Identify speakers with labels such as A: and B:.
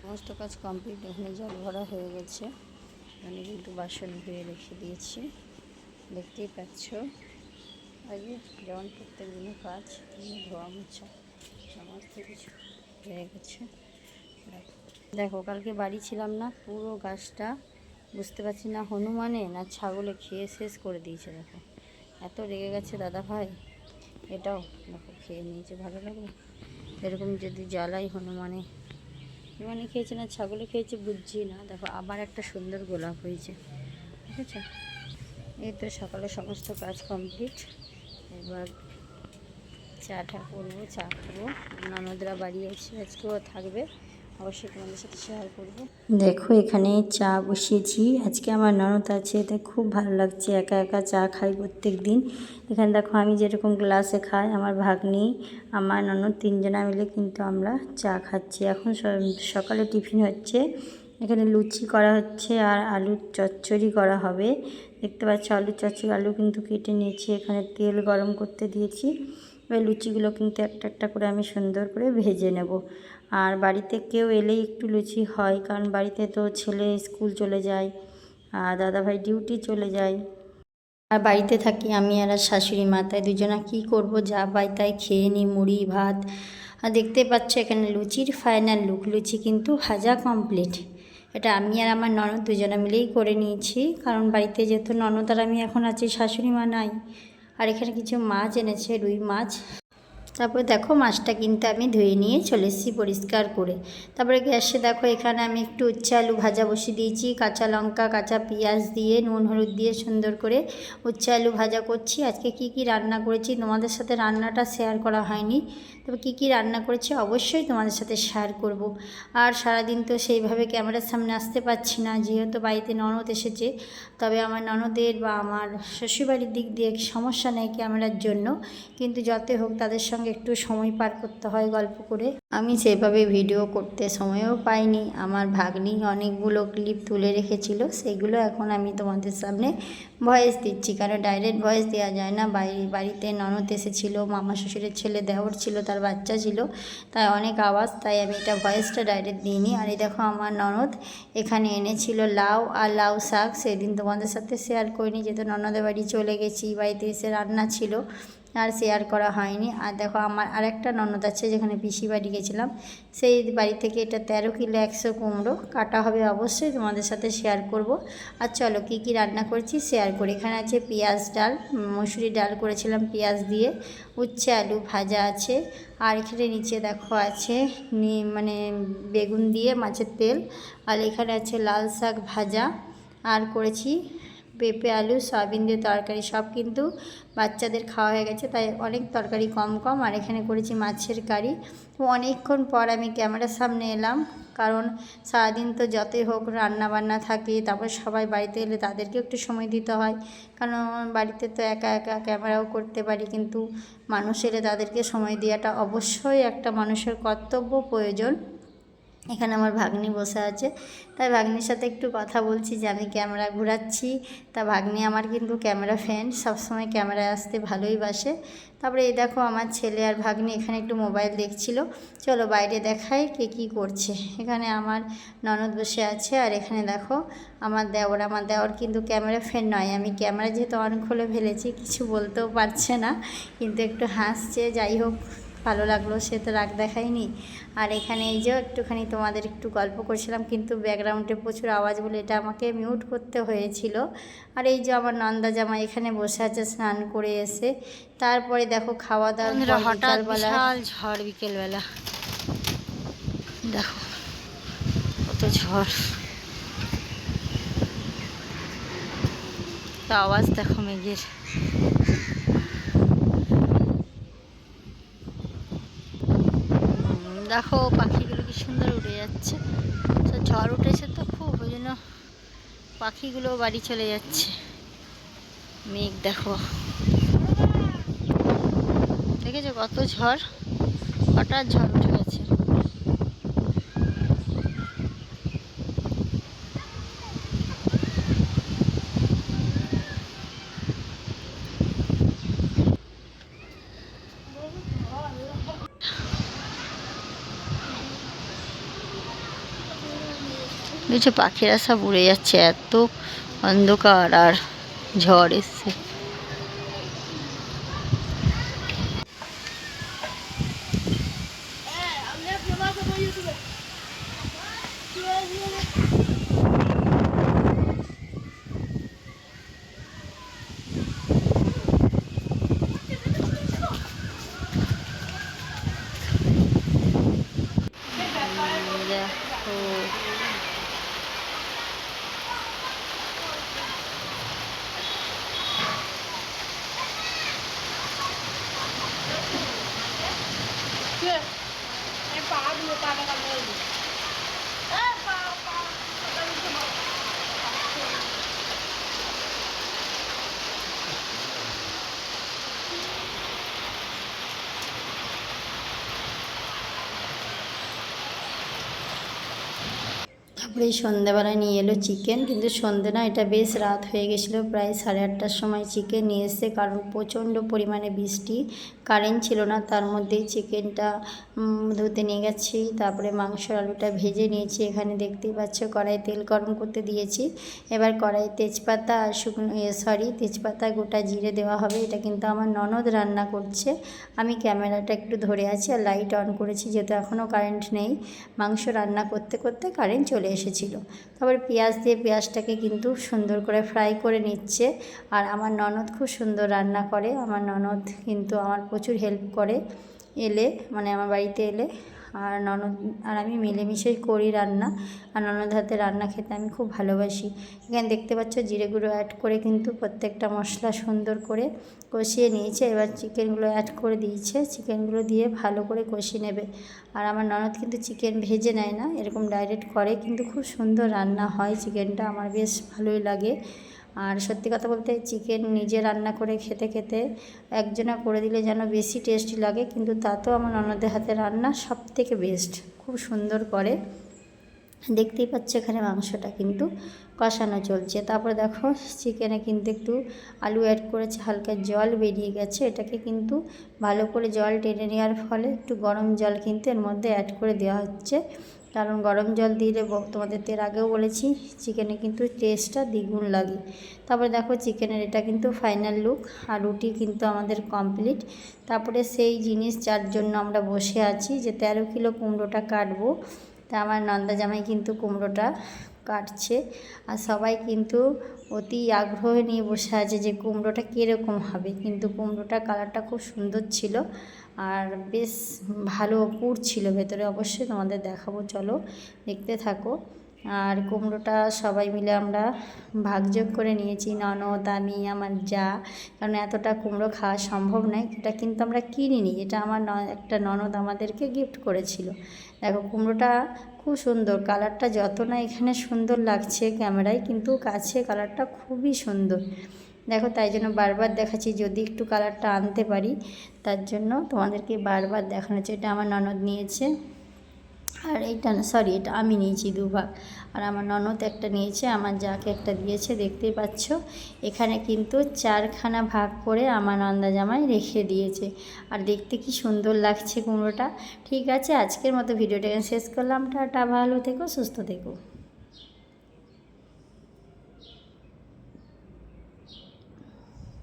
A: সমস্ত কাজ কমপ্লিট এখানে জল ভরা হয়ে গেছে। এখানে কিন্তু বাসন ধুয়ে রেখে দিয়েছি। দেখতেই পাচ্ছ। আগে যেমন প্রত্যেক দিনের কাজ ধোয়া মোছা, সমস্ত কিছু হয়ে গেছে। দেখো, কালকে বাড়ি ছিলাম না, পুরো গাছটা বুঝতে পারছি না হনুমানে না ছাগলে খেয়ে শেষ করে দিয়েছে, দেখো। এত রেগে গেছে দাদা ভাই। এটাও দেখো, খেয়ে নিয়েছে, ভালো লাগল। এরকম যদি জ্বালাই হনুমানে। মানে খেয়েছে না ছাগলে খেয়েছে, বুঝছি না। দেখো, আবার একটা সুন্দর গোলাপ হয়েছে। ঠিক আছে? এই তো সকালে সমস্ত কাজ কমপ্লিট এবার চাটা করব, চা খাব। ননদরা বাড়ি এসে আজকেও থাকবে। অবশ্যই তোমাদের সাথে শেয়ার করব। দেখো, এখানে চা বসিয়েছি। আজকে আমার ননদ আছে, তাই খুব ভালো লাগছে। একা একা চা খাই প্রত্যেক দিন এখানে দেখো, আমি যেরকম গ্লাসে খাই, আমার ভাগ্নি, আমার ননদ তিনজনা মিলে কিন্তু আমরা চা খাচ্ছি। এখন সকালে টিফিন হচ্ছে। এখানে লুচি করা হচ্ছে আর আলুর চচ্চড়ি করা হবে। দেখতে পাচ্ছ, আলুর চচ্চড়ি, আলু কিন্তু কেটে নিয়েছি। এখানে তেল গরম করতে দিয়েছি। এবার লুচিগুলো কিন্তু একটা একটা করে আমি সুন্দর করে ভেজে নেব। আর বাড়িতে কেউ এলেই একটু লুচি হয়, কারণ বাড়িতে তো ছেলে স্কুল চলে যায়, আর দাদাভাই ডিউটি চলে যায়। আর বাড়িতে থাকি আমি আর শাশুড়ি মা, তাই দুজনা কী করব, যা পাই তাই খেয়ে নিই মুড়ি, ভাত। আর দেখতে পাচ্ছ এখানে লুচির ফাইনাল লুক লুচি কিন্তু ভাজা কমপ্লিট এটা আমি আর আমার ননদ দুজনে মিলেই করে নিয়েছি, কারণ বাড়িতে যেহেতু ননদ আর আমি এখন আছি, শাশুড়ি মা নাই। আর এখানে কিছু মাছ এনেছে, রুই মাছ। তারপরে দেখো মাছটা কিন্তু আমি ধুয়ে নিয়ে চলে এসেছি পরিষ্কার করে। তারপরে গ্যাসে দেখো এখানে আমি একটু উচ্ছে আলু ভাজা বসিয়ে দিয়েছি, কাঁচা লঙ্কা, কাঁচা পেঁয়াজ দিয়ে, নুন, হলুদ দিয়ে সুন্দর করে উচ্ছে আলু ভাজা করছি। আজকে কি কি রান্না করেছি তোমাদের সাথে রান্নাটা শেয়ার করা হয়নি। তবে কি কি রান্না করেছি অবশ্যই তোমাদের সাথে শেয়ার করব। আর সারাদিন তো সেইভাবে ক্যামেরার সামনে আসতে পারছি না, যেহেতু বাড়িতে ননদ এসেছে। তবে আমার ননদের বা আমার শ্বশুরবাড়ির দিক দিয়ে সমস্যা নেই ক্যামেরার জন্য। কিন্তু যতই হোক তাদের সঙ্গে একটু সময় পার করতে হয় গল্প করে। আমি সেভাবে ভিডিও করতে সময়ও পাইনি। আমার ভাগ্নি অনেকগুলো ক্লিপ তুলে রেখেছিল, সেগুলো এখন আমি তোমাদের সামনে ভয়েস দিচ্ছি। কারণ ডাইরেক্ট ভয়েস দেওয়া যায় না। বাড়ি, বাড়িতে ননদ এসেছিল, মামা শ্বশুরের ছেলে দেওর ছিল, তার বাচ্চা ছিল, তাই অনেক আওয়াজ, তাই আমি এটা ভয়েসটা ডাইরেক্ট দিইনি। আর এই দেখো আমার ননদ এখানে এনেছিল লাউ আর লাউ শাক। সেদিন তোমাদের সাথে শেয়ার করিনি, যেহেতু ননদের বাড়ি চলে গেছি, বাড়িতে এসে রান্না ছিল। আর শেয়ার করা হয়নি। আর দেখো আমার আরেকটা ননদ আছে যেখানে পিসি বাড়ি গেছিলাম, সেই বাড়ি থেকে এটা তেরো কিলো একশো কুমড়ো কাটা হবে অবশ্যই, তোমাদের সাথে শেয়ার করব। আর চলো কী কী রান্না করেছি শেয়ার করি। এখানে আছে পেঁয়াজ ডাল মসুরি ডাল করেছিলাম পেঁয়াজ দিয়ে, উচ্ছে, আলু ভাজা আছে, আর এখানে নিচে দেখো আছে মানে বেগুন দিয়ে মাছের তেল, আর এখানে আছে লাল শাক ভাজা, আর করেছি পেঁপে, আলু, সয়াবিন দিয়ে তরকারি, সব কিন্তু বাচ্চাদের খাওয়া হয়ে গেছে, তাই অনেক তরকারি কম কম, আর এখানে করেছি মাছের কারি। অনেকক্ষণ পর আমি ক্যামেরার সামনে এলাম, কারণ সারাদিন তো যতই হোক রান্না বান্না থাকে, তারপর সবাই বাড়িতে এলে তাদেরকে একটু সময় দিতে হয়। কারণ বাড়িতে তো একা একা ক্যামেরাও করতে পারি, কিন্তু মানুষ এলে তাদেরকে সময় দেওয়াটা অবশ্যই একটা মানুষের কর্তব্য প্রয়োজন। এখানে আমার ভাগ্নি বসে আছে। তাই ভাগ্নির সাথে একটু কথা বলছি যে আমি ক্যামেরা ঘোরাচ্ছি। তা ভাগ্নি আমার কিন্তু ক্যামেরা ফ্যান সবসময় ক্যামেরায় আসতে ভালোই বাসে। তারপরে এই দেখো আমার ছেলে আর ভাগ্নি এখানে একটু মোবাইল দেখছিল। চলো বাইরে দেখাই কে কী করছে। এখানে আমার ননদ বসে আছে আর এখানে দেখো আমার দেওর। আমার দেওর কিন্তু ক্যামেরা ফ্যান নয়। আমি ক্যামেরা যেহেতু অন খুলে ফেলেছি, কিছু বলতেও পারছে না। কিন্তু একটু হাসছে। যাই হোক ভালো লাগল সে তো রাগ দেখায়নি। আর এখানে এই যে একটুখানি তোমাদের একটু গল্প করছিলাম কিন্তু ব্যাকগ্রাউন্ডে প্রচুর আওয়াজ বলে এটা আমাকে মিউট করতে হয়েছিল। আর এই যে আমার নন্দা জামা এখানে বসে আছে স্নান করে এসে। তারপরে দেখো খাওয়া দাওয়া
B: হঠাৎ বিশাল ঝড় বিকেলবেলা। দেখো কত ঝড়। তো আওয়াজ দেখো মেঘের। দেখো পাখিগুলো কি সুন্দর উড়ে যাচ্ছে। তো ঝড় উঠেছে তো খুব, ওই জন্য পাখিগুলো বাড়ি চলে যাচ্ছে। মেঘ, দেখো। দেখেছ কত ঝড়? হঠাৎ ঝড় উঠে গেছে এই যে পাখিরা সব উড়ে যাচ্ছে এত অন্ধকার আর ঝড় এসছে। এই
A: তারপরে সন্ধ্যাবেলায় নিয়ে এলো চিকেন কিন্তু সন্ধে না এটা বেশ রাত হয়ে গেছিল, প্রায় সাড়ে আটটার সময় চিকেন নিয়ে এসে কারণ প্রচণ্ড পরিমাণে বৃষ্টি কারেন্ট ছিল না, তার মধ্যেই চিকেনটা ধুতে নিয়ে গেছি। তারপরে মাংস আলুটা ভেজে নিয়েছি, এখানে দেখতেই পাচ্ছ কড়াই তেল গরম করতে দিয়েছি। এবার কড়াই তেজপাতা আর শুকনো সরি তেজপাতা গোটা জিরে দেওয়া হবে। এটা কিন্তু আমার ননদ রান্না করছে। আমি ক্যামেরাটা একটু ধরে আছি আর লাইট অন করেছি, যেহেতু এখনও কারেন্ট নেই। মাংস রান্না করতে করতে কারেন্ট চলে এসেছিল। তারপর পেঁয়াজ দিয়ে পেঁয়াজটাকে কিন্তু সুন্দর করে ফ্রাই করে নিচ্ছে। আর আমার ননদ খুব সুন্দর রান্না করে। আমার ননদ কিন্তু আমার প্রচুর হেল্প করে এলে মানে আমার বাড়িতে এলে। আর ননদ, আর আমি মিলেমিশেই করি রান্না। আর ননদ হাতে রান্না খেতে আমি খুব ভালোবাসি। এখানে দেখতে পাচ্ছ জিরে গুঁড়ো অ্যাড করে কিন্তু প্রত্যেকটা মশলা সুন্দর করে কষিয়ে নিয়েছে। এবার চিকেনগুলো অ্যাড করে দিয়েছে। চিকেনগুলো দিয়ে ভালো করে কষিয়ে নেবে। আর আমার ননদ কিন্তু চিকেন ভেজে নেয় না। এরকম ডাইরেক্ট করে, কিন্তু খুব সুন্দর রান্না হয় চিকেনটা আমার বেশ ভালোই লাগে। আর সত্যি কথা বলতে চিকেন নিজে রান্না করে খেতে খেতে একজনা করে দিলে যেন বেশি টেস্টি লাগে, কিন্তু তাতেও আমার অন্যদের হাতে রান্না সব থেকে বেস্ট খুব সুন্দর করে। দেখতেই পাচ্ছ এখানে মাংসটা কিন্তু কষানো চলছে। তারপরে দেখো চিকেনে কিন্তু একটু আলু অ্যাড করেছে, হালকা জল বেরিয়ে গেছে। এটাকে কিন্তু ভালো করে জল টেনে নেওয়ার ফলে একটু গরম জল কিন্তু এর মধ্যে অ্যাড করে দেওয়া হচ্ছে। কারণ গরম জল দিলে তোমাদের তো এর আগেও বলেছি, চিকেনে কিন্তু টেস্টটা দ্বিগুণ লাগে। তারপরে দেখো চিকেনের এটা কিন্তু ফাইনাল লুক আর রুটি কিন্তু আমাদের কমপ্লিট তারপরে সেই জিনিস যার জন্য আমরা বসে আছি যে তেরো কিলো কুমড়োটা কাটবো। তা আমার নন্দা জামাই কিন্তু কুমড়োটা কাটছে। আর সবাই কিন্তু অতি আগ্রহ নিয়ে বসে আছে যে কুমড়োটা কীরকম হবে। কিন্তু কুমড়োটা কালারটা খুব সুন্দর ছিল। আর বেশ ভালো পুর ছিল, ভেতরে অবশ্যই তোমাদের দেখাবো, চলো দেখতে থাকো। আর কুমড়োটা সবাই মিলে আমরা ভাগযোগ করে নিয়েছি, ননদ, আমি, আমার যা, কারণ এতটা কুমড়ো খাওয়া সম্ভব নয়, এটা কিন্তু আমরা কিনিনি, এটা আমার একটা ননদ আমাদেরকে গিফট করেছিল। দেখো, কুমড়োটা খুব সুন্দর কালারটা যত না এখানে সুন্দর লাগছে ক্যামেরায় কিন্তু কাছে কালারটা খুবই সুন্দর। দেখো তাই জন্য বারবার দেখাচ্ছি, যদি একটু কালারটা আনতে পারি, তার জন্য তোমাদেরকে বারবার দেখানো হচ্ছে। এটা আমার ননদ নিয়েছে। আর এইটা সরি এটা আমি নিয়েছি দুভাগ আর আমার ননদ একটা নিয়েছে, আমার যাকে একটা দিয়েছে, দেখতেই পাচ্ছ। এখানে কিন্তু চারখানা ভাগ করে আমার নন্দা জামাই রেখে দিয়েছে। আর দেখতে কি সুন্দর লাগছে কুমড়োটা। ঠিক আছে, আজকের মতো ভিডিওটা শেষ করলাম। টাটা, ভালো থেকো, সুস্থ থেকো।